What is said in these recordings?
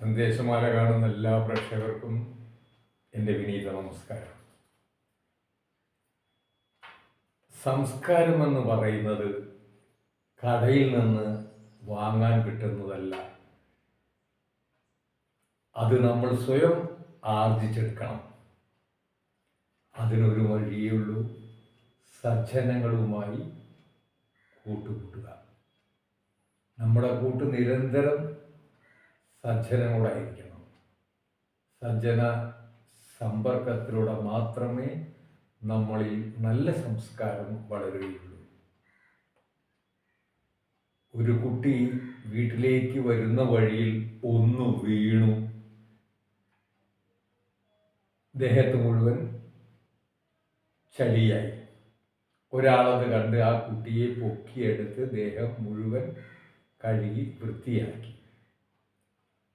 സന്ദേശമാല കാണുന്ന എല്ലാ പ്രേക്ഷകർക്കും എന്റെ വിനീത നമസ്കാരം. സംസ്കാരം എന്ന് പറയുന്നത് കടയിൽ നിന്ന് വാങ്ങാൻ കിട്ടുന്നതല്ല. അത് നമ്മൾ സ്വയം ആർജിച്ചെടുക്കണം. അതിനൊരു വഴിയുള്ളൂ സജ്ജനങ്ങളുമായി കൂട്ടുകൂട്ടുക. നമ്മുടെ കൂട്ട് നിരന്തരം സജ്ജനങ്ങളോടായിരിക്കണം സജ്ജന സമ്പർക്കത്തിലൂടെ മാത്രമേ നമ്മളിൽ നല്ല സംസ്കാരം വളരുകയുള്ളൂ. ഒരു കുട്ടി വീട്ടിലേക്ക് വരുന്ന വഴിയിൽ ഒന്ന് വീണു. ദേഹത്ത് മുഴുവൻ ചളിയായി. ഒരാളത് കണ്ട് ആ കുട്ടിയെ പൊക്കിയെടുത്ത് ദേഹം മുഴുവൻ കഴുകി വൃത്തിയാക്കി.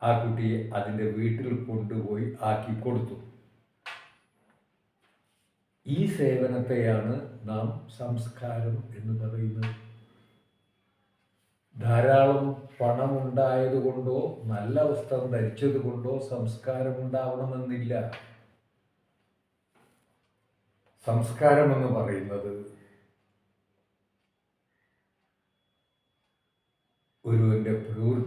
ആ കുട്ടിയെ അതിന്റെ വീട്ടിൽ കൊണ്ടുപോയി ആക്കി കൊടുത്തു. ഈ സേവനത്തെയാണ് നാം സംസ്കാരം എന്ന് പറയുന്നത്. ധാരാളം പണമുണ്ടായതുകൊണ്ടോ നല്ല വസ്ത്രം ധരിച്ചത് കൊണ്ടോ സംസ്കാരം ഉണ്ടാവണമെന്നില്ല. സംസ്കാരം എന്ന് പറയുന്നത് ഒരുവന്റെ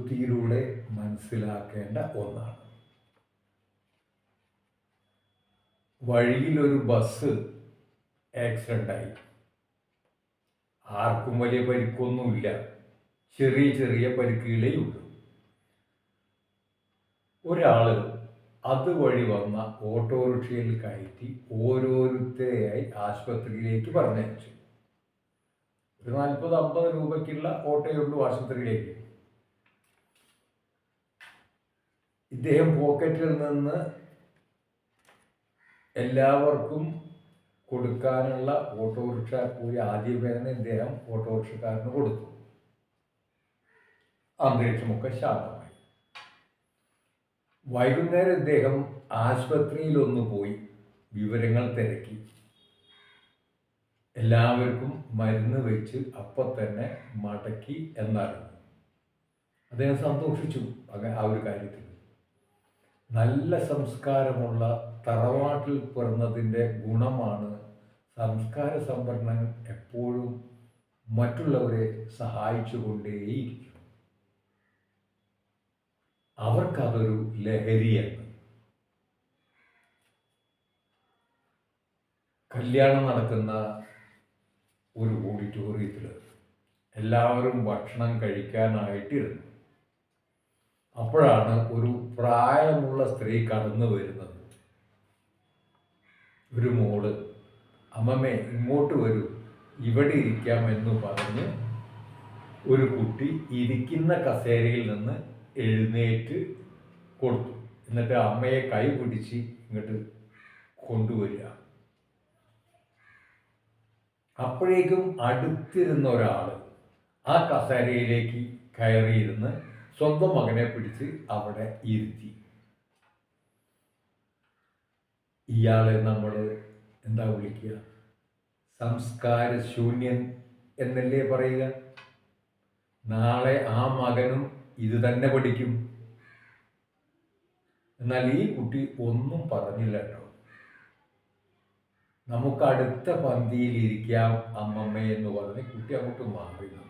പ്രവൃത്തിയിലൂടെ മനസ്സിലാക്കേണ്ട ഒന്നാണ്. വഴിയിലൊരു ബസ് ആക്സിഡന്റായി ആർക്കും വലിയ പരിക്കൊന്നുമില്ല. ചെറിയ ചെറിയ പരിക്കുകളേ ഉള്ളൂ ഒരാൾ അതുവഴി വന്ന ഓട്ടോറിക്ഷയിൽ കയറ്റി ഓരോരുത്തരെയായി ആശുപത്രിയിലേക്ക് പറഞ്ഞയച്ചു. ഒരു നാൽപ്പത് അമ്പത് രൂപയ്ക്കുള്ള ഓട്ടോയുള്ളൂ ആശുപത്രിയിലേക്ക്. ഇദ്ദേഹം പോക്കറ്റിൽ നിന്ന് എല്ലാവർക്കും കൊടുക്കാനുള്ള ഓട്ടോറിക്ഷ കൂലി ആദ്യമേ തന്നെ ഇദ്ദേഹം ഓട്ടോറിക്ഷക്കാരന് കൊടുത്തു. അന്തരീക്ഷമൊക്കെ ശാന്തമായി. വൈകുന്നേരം ഇദ്ദേഹം ആശുപത്രിയിലൊന്ന് പോയി വിവരങ്ങൾ തിരക്കി. എല്ലാവർക്കും മരുന്ന് വെച്ച് അപ്പം തന്നെ മടക്കി എന്നറിഞ്ഞു. അദ്ദേഹം സന്തോഷിച്ചു. ആ ഒരു കാര്യത്തിൽ. നല്ല സംസ്കാരമുള്ള തറവാട്ടിൽ പിറന്നതിന്റെ ഗുണമാണ് സംസ്കാര സംഭരണം എപ്പോഴും മറ്റുള്ളവരെ സഹായിച്ചുകൊണ്ടേയിരിക്കും. അവർക്കതൊരു ലഹരിയാണ്. കല്യാണം നടക്കുന്ന ഒരു ഓഡിറ്റോറിയത്തിൽ എല്ലാവരും ഭക്ഷണം കഴിക്കാനായിട്ടിരുന്നു. അപ്പോഴാണ് ഒരു പ്രായമുള്ള സ്ത്രീ കടന്നു വരുന്നത്. ഒരു മോൾ അമ്മമ്മേ ഇങ്ങോട്ട് വരൂ. ഇവിടെ ഇരിക്കാം എന്ന് പറഞ്ഞ് ഒരു കുട്ടി ഇരിക്കുന്ന കസേരയിൽ നിന്ന് എഴുന്നേറ്റ് കൊടുത്തു. എന്നിട്ട് അമ്മയെ കൈ പിടിച്ച് ഇങ്ങോട്ട് കൊണ്ടുവരിക. അപ്പോഴേക്കും അടുത്തിരുന്ന ഒരാൾ ആ കസേരയിലേക്ക് കയറിയിരുന്ന് സ്വന്തം മകനെ പിടിച്ച് അവിടെ ഇരുത്തി. ഇയാളെ നമ്മൾ എന്താ വിളിക്കുക? സംസ്കാര ശൂന്യൻ എന്നല്ലേ പറയുക? നാളെ ആ മകനും ഇത് തന്നെ പഠിക്കും. എന്നാൽ ഈ കുട്ടി ഒന്നും പറഞ്ഞില്ല കേട്ടോ. നമുക്ക് അടുത്ത പന്തിയിൽ ഇരിക്കാം അമ്മമ്മ എന്ന് പറഞ്ഞ് കുട്ടി അങ്ങോട്ട് മാറി നിന്നു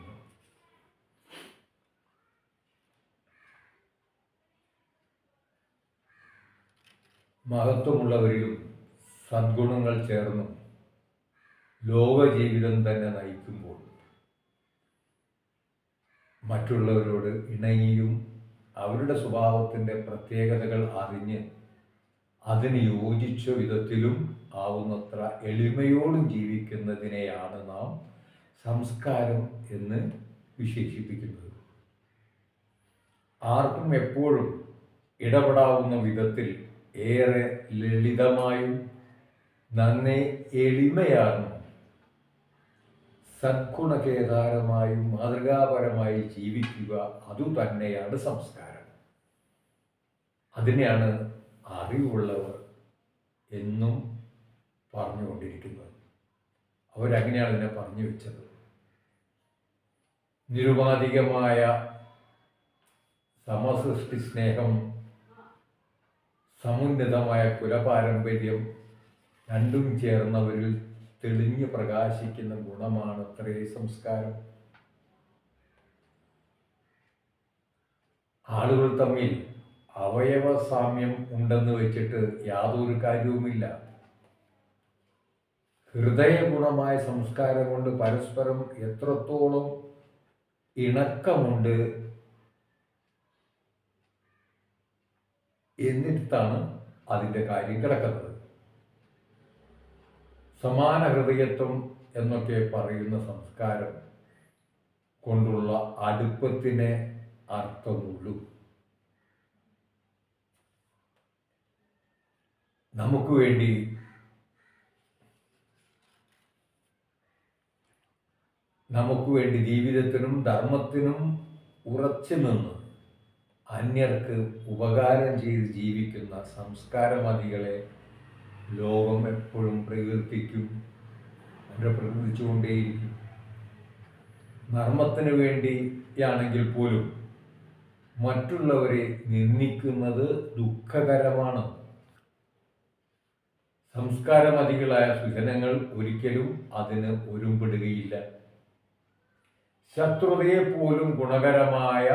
മഹത്വമുള്ളവരിലും സദ്ഗുണങ്ങൾ ചേർന്നും ലോകജീവിതം തന്നെ നയിക്കുമ്പോൾ മറ്റുള്ളവരോട് ഇണങ്ങിയും അവരുടെ സ്വഭാവത്തിന്റെ പ്രത്യേകതകൾ അറിഞ്ഞ് അതിന് യോജിച്ച വിധത്തിലും ആവുന്നത്ര എളിമയോടും ജീവിക്കുന്നതിനെയാണ് നാം സംസ്കാരം എന്ന് വിശേഷിപ്പിക്കുന്നത്. ആർക്കും എപ്പോഴും ഇടപെടാവുന്ന വിധത്തിൽ ഏറെ ലളിതമായും നന്നേ എളിമയാർന്നും സദ്ഗുണകേദാരമായും മാതൃകാപരമായി ജീവിക്കുക അതുതന്നെയാണ് സംസ്കാരം. അതിനെയാണ് അറിവുള്ളവർ എന്നും പറഞ്ഞുകൊണ്ടിരിക്കുന്നത്. അവരങ്ങനെയാണ് ഇതിനെ പറഞ്ഞു വെച്ചത്. നിരുപാധികമായ സമസൃഷ്ടി സ്നേഹം സമുന്നതമായ കുലപാരമ്പര്യം രണ്ടും ചേർന്നവരിൽ തെളിഞ്ഞു പ്രകാശിക്കുന്ന ഗുണമാണ് അത്രേ സംസ്കാരം ആളുകൾ തമ്മിൽ അവയവ സാമ്യം ഉണ്ടെന്ന് വെച്ചിട്ട് യാതൊരു കാര്യവുമില്ല. ഹൃദയഗുണമായ സംസ്കാരം കൊണ്ട് പരസ്പരം എത്രത്തോളം ഇണക്കമുണ്ട് എന്നിട്ടാണ് അതിന്റെ കാര്യം കിടക്കുന്നത്. സമാന ഹൃദയത്വം എന്നൊക്കെ പറയുന്ന സംസ്കാരം കൊണ്ടുള്ള അടുപ്പത്തിനെ അർത്ഥമുള്ളൂ. നമുക്ക് വേണ്ടി നമുക്ക് വേണ്ടി ജീവിതത്തിനും ധർമ്മത്തിനും ഉറച്ചു നിന്ന് അന്യർക്ക് ഉപകാരം ചെയ്ത് ജീവിക്കുന്ന സംസ്കാരമതികളെ ലോകം എപ്പോഴും പ്രകീർത്തിക്കും അവരെ പ്രകീർത്തിച്ചുകൊണ്ടേയിരിക്കും. നർമ്മത്തിന് വേണ്ടിയാണെങ്കിൽ പോലും മറ്റുള്ളവരെ നിന്ദിക്കുന്നത് ദുഃഖകരമാണ്. സംസ്കാരമതികളായ സുജനങ്ങൾ ഒരിക്കലും അതിന് ഒരുമ്പെടുകയില്ല. ശത്രുതയെ പോലും ഗുണകരമായ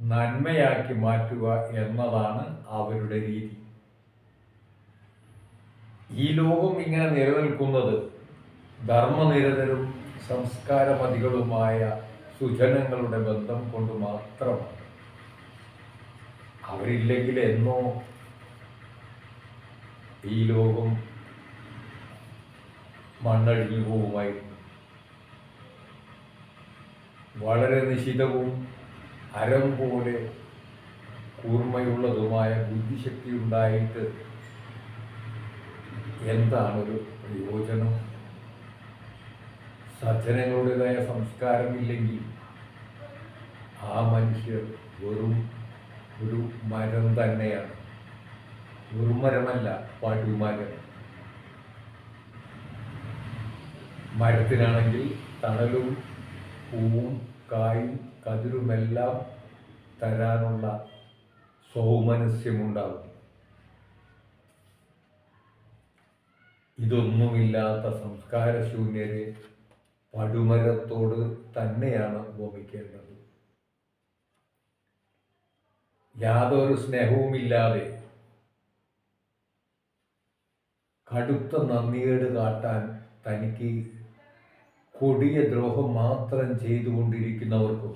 നന്മയാക്കി മാറ്റുക എന്നതാണ് അവരുടെ രീതി. ഈ ലോകം ഇങ്ങനെ നിലനിൽക്കുന്നത് ധർമ്മനിരതരും സംസ്കാരമതികളുമായ സുജനങ്ങളുടെ ബന്ധം കൊണ്ട് മാത്രമാണ്. അവരില്ലെങ്കിൽ എന്നോ ഈ ലോകം മണ്ണടിഞ്ഞു പോകുമായിരുന്നു. വളരെ നിശിതവും അരം പോലെ കൂർമ്മയുള്ളതുമായ ബുദ്ധിശക്തി ഉണ്ടായിട്ട് എന്താണ് ഒരു പ്രയോജനം? സജ്ജനങ്ങളുടേതായ സംസ്കാരമില്ലെങ്കിൽ ആ മനുഷ്യർ വെറും ഒരു മരം തന്നെയാണ്. വെറും മരമല്ല പടുമരം. മരത്തിനാണെങ്കിൽ തണലും പൂവും കായും കതിരുമെല്ലാം തരാനുള്ള സൗമനസ്യമുണ്ടാകും. ഇതൊന്നുമില്ലാത്ത സംസ്കാരശൂന്യരെ പടുമരത്തോട് തന്നെയാണ് ഉപമിക്കേണ്ടത് യാതൊരു സ്നേഹവുമില്ലാതെ കടുത്ത നന്ദികേട് കാട്ടാൻ തനിക്ക് കൊടിയ ദ്രോഹം മാത്രം ചെയ്തുകൊണ്ടിരിക്കുന്നവർക്കും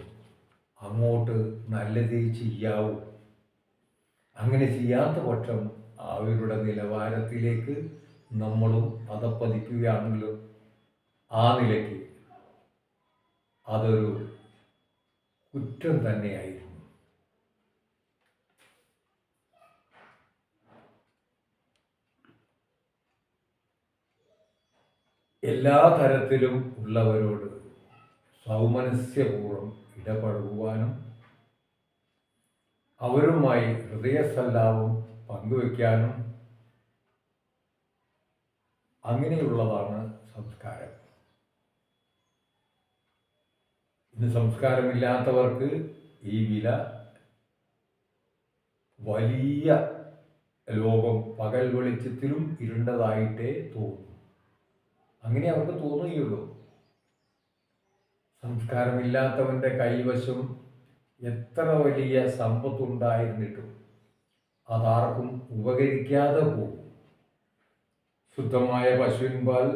അങ്ങോട്ട് നല്ലതേ ചെയ്യാവൂ. അങ്ങനെ ചെയ്യാത്ത പക്ഷം അവരുടെ നിലവാരത്തിലേക്ക് നമ്മളും പദപ്പതിക്കുകയാണല്ലോ ആ നിലയ്ക്ക് അതൊരു കുറ്റം തന്നെയായിരുന്നു. എല്ലാ തരത്തിലും ഉള്ളവരോട് സൗമനസ്യപൂർവം ഇടപഴകുവാനും അവരുമായി ഹൃദയസല്ലാപം പങ്കുവെക്കാനും അങ്ങനെയുള്ളതാണ് സംസ്കാരം. ഇന്ന് സംസ്കാരമില്ലാത്തവർക്ക് ഈ വില വലിയ ലോകം പകൽ വെളിച്ചത്തിലും ഇരുണ്ടതായിട്ടേ തോന്നും. അങ്ങനെ അവർക്ക് തോന്നുകയുള്ളൂ. സംസ്കാരമില്ലാത്തവന്റെ കൈവശം എത്ര വലിയ സമ്പത്തുണ്ടായിരുന്നിട്ടും അതാർക്കും ഉപകരിക്കാതെ പോകും. ശുദ്ധമായ പശുവിൻ പാൽ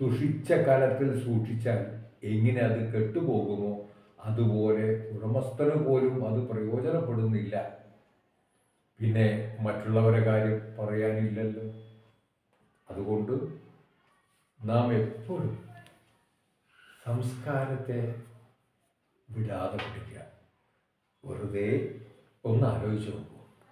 ദുഷിച്ച കലത്തിൽ സൂക്ഷിച്ചാൽ എങ്ങനെ അത് കെട്ടുപോകുമോ? അതുപോലെ ഉടമസ്ഥന് പോലും അത് പ്രയോജനപ്പെടുന്നില്ല. പിന്നെ മറ്റുള്ളവരെ കാര്യം പറയാനില്ലല്ലോ. അതുകൊണ്ട് നാം എപ്പോഴും സംസ്കാരത്തെ വിടാതെ പിടിക്കുക വെറുതെ ഒന്ന് ആലോചിച്ച് നോക്കൂ.